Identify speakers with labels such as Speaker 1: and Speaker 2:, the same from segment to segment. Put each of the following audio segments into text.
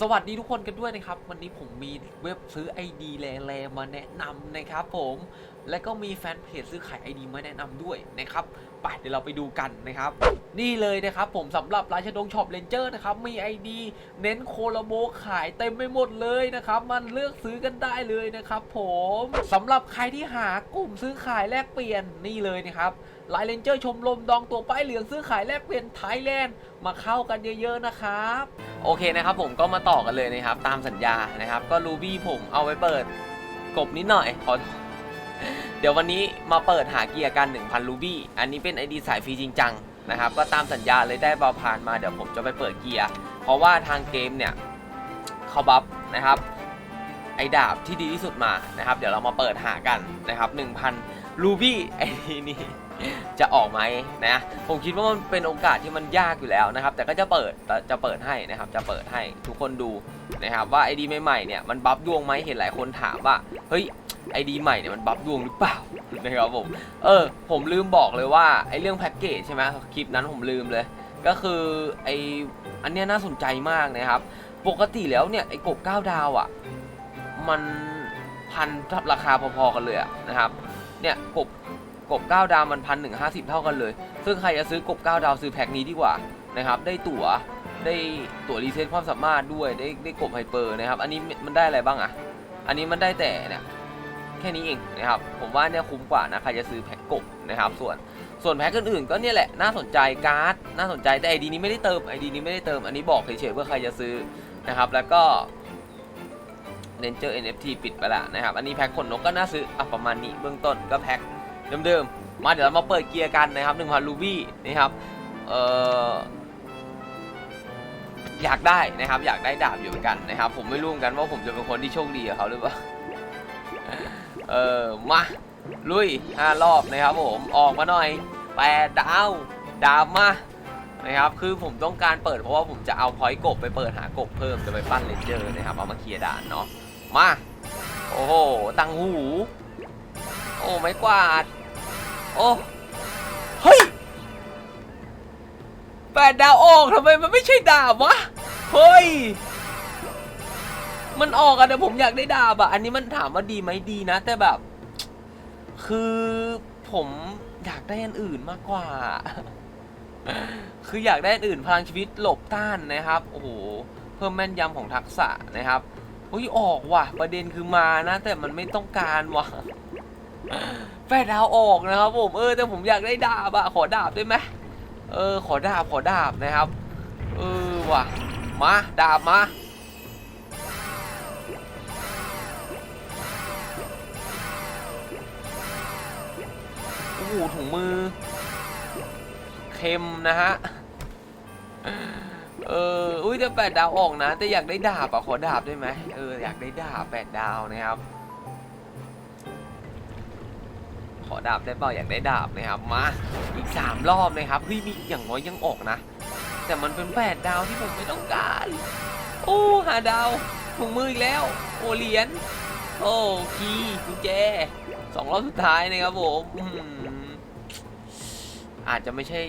Speaker 1: สวัสดีทุกคนกันด้วยนะครับ วันนี้ผมมีเว็บซื้อ ID แลๆมาแนะนำนะครับผมและก็มีแฟนเพจซื้อขาย ID มาแนะนำด้วยนะครับไปเดี๋ยวเราไปดูกันนะครับ นี่เลยนะครับผมสำหรับราชดงช็อปเลนเจอร์นะครับมี ID เน้นโคโลโบขายเต็มไปหมดเลยนะครับ มันเลือกซื้อกันได้เลยนะครับผมสำหรับใครที่หากลุ่มซื้อขายแลกเปลี่ยนนี่เลยนะครับ ไลน์เลนเจอร์ชมรมดองตัวป้ายเหลืองซื้อขายแลกเปลี่ยนไทยแลนด์มาเข้ากันเยอะๆนะครับ โอเคนะครับผมก็มาต่อกันเลยนะครับ ตามสัญญานะครับ ก็รูบี้ผมเอาไว้เปิดกบนิดหน่อยขอเดี๋ยววันนี้มาเปิดหาเกียร์กัน 1,000 รูบี้ อันนี้เป็น ID สายฟรีจริงจังนะครับ ก็ตามสัญญาเลยได้บอลผ่านมาเดี๋ยวผมจะไปเปิดเกียร์ เพราะว่าทางเกมเนี่ยเขาบัฟนะครับ ไอดาบที่ดีที่สุดมานะครับ เดี๋ยวเรามาเปิดหากันนะครับ 1,000 รูบี้ไอ้นี่ จะออกไหมนะผมคิดว่ามันเป็นโอกาสที่มันยากอยู่แล้วนะครับ แต่ก็จะเปิดจะเปิดให้นะครับ จะเปิดให้ทุกคนดูนะครับว่าไอดีใหม่ๆเนี่ยมันบัฟดวงไหมเห็นหลายคนถามว่าเฮ้ยไอดีใหม่เนี่ยมันบัฟดวงหรือเปล่านะครับผมเออผมลืมบอกเลยว่าไอเรื่องแพ็กเกจใช่ไหมคลิปนั้นผมลืมเลย ก็คือไออันเนี้ยน่าสนใจมากนะครับ ปกติแล้วเนี่ยไอกบ9ดาวอะมันพันราคาพอๆกันเลยะนะครับเนี่ยกบ กบ 9 ดาวมันพันหนึ่งห้าสิบเท่ากันเลย ซึ่งใครจะซื้อกบ 9 ดาวซื้อแพ็คนี้ดีกว่านะครับได้ตั๋วได้ตั๋วรีเซ็ตความสามารถด้วยได้ได้กบไฮเปอร์นะครับ อันนี้มันได้อะไรบ้างอะอันนี้มันได้แต่เนี่ยแค่นี้เองนะครับ ผมว่าเนี่ยคุ้มกว่านะใครจะซื้อแพ็คกบนะครับ ส่วนส่วนแพ็คอื่นๆก็เนี่ยแหละน่าสนใจการ์ดน่าสนใจแต่ไอดีนี้ไม่ได้เติมไอดีนี้ไม่ได้เติมอันนี้บอกเฉยๆเพื่อใครจะซื้อนะครับ แล้วก็เนนเจอร์ NFT ปิดไปล้วนะครับ อันนี้แพ็คขนนกก็น่าซื้ออะประมาณนี้เบื้องต้นก็แพ็ค เดิมๆ มาเดี๋ยวเรามาเปิดเกียร์กันนะครับ1,000รูบี้นะครับ เอ่อ อยากได้นะครับ อยากได้ดาบอยู่เหมือนกันนะครับ ผมไม่รู้เหมือนกันว่าผมจะเป็นคนที่โชคดีกับเขาหรือเปล่า เออ มา ลุยห้ารอบนะครับผม ออกมาหน่อยแปดดาว ดาวมา นะครับ คือผมต้องการเปิดเพราะว่าผมจะเอาพอยต์กบไปเปิดหากบเพิ่มจะไปปั้นเลนเจอร์นะครับ เอามาเคลียร์ด่านเนาะ มา โอ้โห ตังหู อ้ไม่กวาด โอ้เฮ้ยแปดดาวออกทำไมมันไม่ใช่ดาบวะ เฮ้ย มันออกอะแต่ผมอยากได้ดาบอะอันนี้มันถามว่าดีไหมดีนะ แต่แบบ คือผมอยากได้อันอื่นมากกว่า คืออยากได้อันอื่นพลังชีวิตหลบต้านนะครับ โอ้โห เพิ่มแม่นยำของทักษะนะครับเฮ้ยออกว่ะ ประเด็นคือมานะ แต่มันไม่ต้องการว่ะ แปดดาวออกนะครับผมเออแต่ผมอยากได้ดาบอะขอดาบได้ไหมเออขอดาบขอดาบนะครับเออว่ะมาดาบมาโอ้โหถุงมือเค็มนะฮะเออ อุ้ยแต่แปดดาวออกนะ แต่อยากได้ดาบอะขอดาบได้ไหมเอออยากได้ดาบแปดดาวนะครับ ขอดาบได้เปล่าอยากได้ดาบนะครับมาอีก 3 รอบนะครับเฮ้ยมีอย่างน้อยยังออกนะ แต่มันเป็นแปดดาวที่ผมไม่ต้องการ โอ้หาดาวถุงมืออีกแล้ว โอเหรียญโอ้คีกุญแจสองรอบสุดท้ายนะครับผมอื้อหืออาจจะไม่ใช่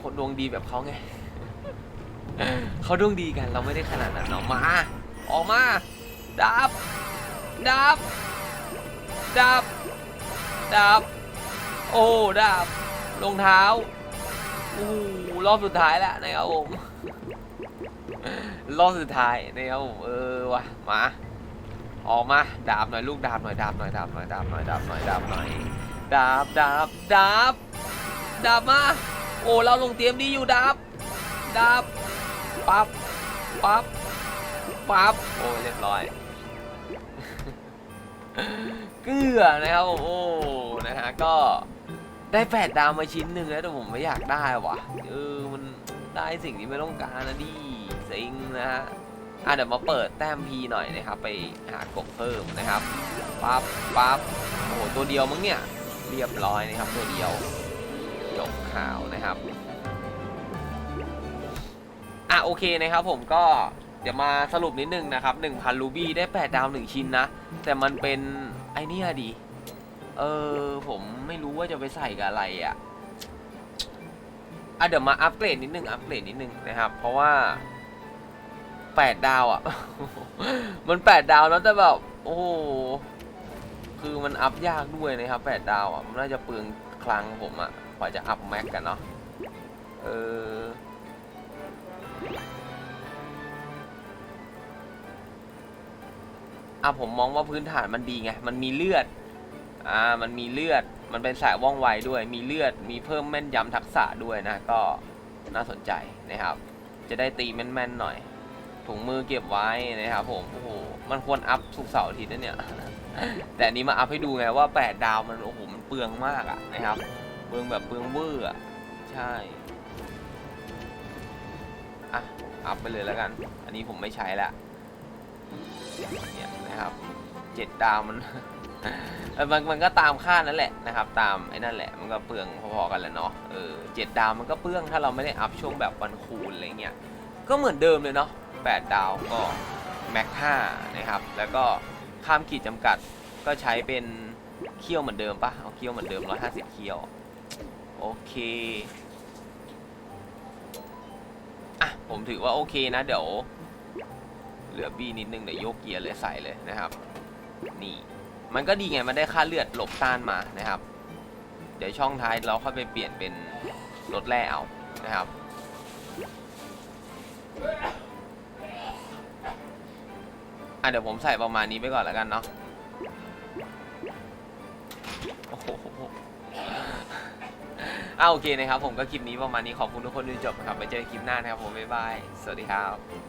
Speaker 1: คนดวงดีแบบเขาไงเขาดวงดีกันเราไม่ได้ขนาดนั้นเนาะมา ออกมาดาบดาบดาบดาบ โอ้ดาบรองเท้าโอ้รอบสุดท้ายแล้วนะครับผมรอบสุดท้ายนะครับผมเออวะมาออกมาดาบหน่อยลูกดาบหน่อยดาบหน่อยดาบหน่อยดาบหน่อยดาบหน่อยดาบหน่อยดาบดาบดาบดาบมาโอ้เราลงเตรียมดีอยู่ดาบดาบปั๊บปั๊บปั๊บโอ้เรียบร้อยเกลือนะครับผมโอ้นะฮะก็ ได้แปดดาวมาชิ้นหนึ่งแล้วแต่ผมไม่อยากได้ว่ะเออมันได้สิ่งที่ไม่ต้องการนะดิเซ็งนะฮะอะเดี๋ยวมาเปิดแต้มพีหน่อยนะครับ ไปหากบเพิ่มนะครับปั๊บปั๊บโอ้โหตัวเดียวมั้งเนี่ยเรียบร้อยนะครับ ตัวเดียวจบข่าวนะครับอะโอเคนะครับผมก็เดี๋ยวมาสรุปนิดนึงนะครับ 1,000 รูบี้ได้ 8 ดาว 1 ชิ้นนะ แต่มันเป็นไอเนี่ยดิ เออ ผมไม่รู้ว่าจะไปใส่กับอะไรอะ่ะอะเดี๋ยวมาอัปเกรดนิดนึงอัปเกรดนิดนึงนะครับ เพราะว่าแปดดาวอะ่ะ มันแปดดาวแล้วแต่แบบ โอ้โหคือมันอัพยากด้วยนะครับแปดดาวอะ่ะ มันน่าจะเปลืองคลังผมอะ่ะกว่าจะอัพแม็กกันเนาะ เออ อะผมมองว่าพื้นฐานมันดีไง มันมีเลือด อ่ามันมีเลือดมันเป็นสายว่องไวด้วย มีเลือดมีเพิ่มแม่นยำทักษะด้วยนะก็น่าสนใจนะครับ จะได้ตีแม่นๆหน่อย ถุงมือเก็บไว้นะครับผมโอ้โหมันควรอัพทุกเสาร์อาทิตย์นะเนี่ยแต่อันนี้มาอัพให้ดูไงว่า 8 ดาวมันโอ้โหมันเปลืองมากอะนะครับเปลืองแบบเปลืองเวอร์อะใช่อะอัพไปเลยแล้วกัน อันนี้ผมไม่ใช้ละเนี่ยนะครับเจ็ดดาวมัน เออมันมันก็ตามค่านั่นแหละนะครับ ตามไอ้นั่นแหละมันก็เปลืองพอๆกันแหละเนาะเออเจ็ดดาวมันก็เปลืองถ้าเราไม่ได้อัพช่วงแบบวันคูณอะไรเงี้ยก็เหมือนเดิมเลยเนาะแปดดาวก็แม็กห้านะครับ แล้วก็ข้ามขีดจำกัดก็ใช้เป็นเคี่ยวเหมือนเดิมปะเอาเคี่ยวเหมือนเดิมร้อยห้าสิบเคี่ยวโอเคอะผมถือว่าโอเคนะเดี๋ยวเหลือบี้นิดนึงเดี๋ยวโยกเกียร์เลยใส่เลยนะครับ นี่ มันก็ดีไง มันได้ค่าเลือดหลบต้านมานะครับ เดี๋ยวช่องท้ายเราค่อยไปเปลี่ยนเป็นรถแร่เอานะครับ อะเดี๋ยวผมใส่ประมาณนี้ไปก่อนแล้วกันเนาะ โอ้โหอะโอเคนะครับ ผมก็คลิปนี้ประมาณนี้ขอบคุณทุกคนที่ดูจบนะครับไปเจอกันคลิปหน้านะครับผมบ๊ายบาย สวัสดีครับ